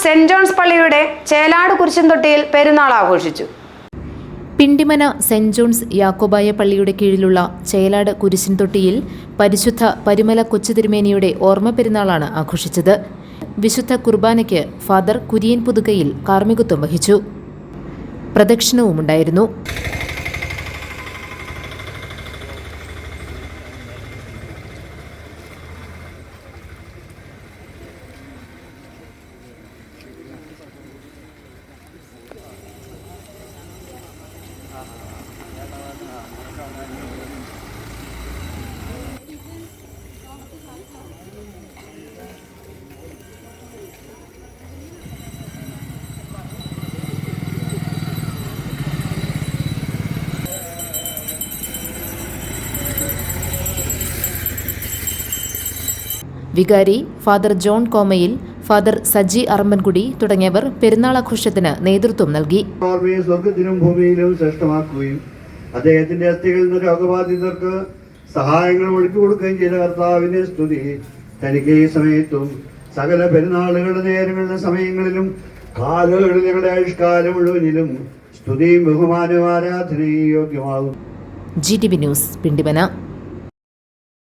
Saint John's പള്ളിയുടെ ചേലാട് കുരിശുംതൊട്ടിയിൽ പെരുന്നാൾ ആഘോഷിച്ചു. പിണ്ടിമന സെന്റ് ജോൺസ് യാക്കോബായ പള്ളിയുടെ കീഴിലുള്ള ചേലാട് കുരിശിൻതൊട്ടിയിൽ പരിശുദ്ധ പരിമല കൊച്ചുതിരുമേനിയുടെ ഓർമ്മ പെരുന്നാളാണ് ആഘോഷിച്ചത്. വിശുദ്ധ കുർബാനയ്ക്ക് ഫാദർ കുര്യൻ പുതുകയിൽ കാർമ്മികത്വം വഹിച്ചു. പ്രദക്ഷിണവുമുണ്ടായിരുന്നു. വികാരി father John കോമയിൽ father Saji Arambankudi തുടങ്ങിയവർ പെരുന്നാൾ ആഘോഷത്തിന് നേതൃത്വം നൽകി. ഓർമ്മയെ സ്വർഗത്തിലും ഭൂമിയിലും ശ്രേഷ്ഠമാക്കുകയും അദ്ദേഹത്തിന്റെ അസ്ഥികളിൽ നിന്ന് രോഗബാധിതർക്ക് സഹായങ്ങൾ ഒഴുക്കി കൊടുക്കുകയും ചെയ്ത കർത്താവിന്റെ സ്തുതി തനിക്ക് ഈ സമയത്തും സകല പെരുന്നാളുകളുടെ നേരങ്ങളുടെ സമയങ്ങളിലും കാലുകളിൽ ഞങ്ങളുടെ ആയുഷ്കാലം മുഴുവനിലും സ്തുതിയും ബഹുമാനവും ആരാധനയും യോഗ്യമാകും G T V news Pindimana.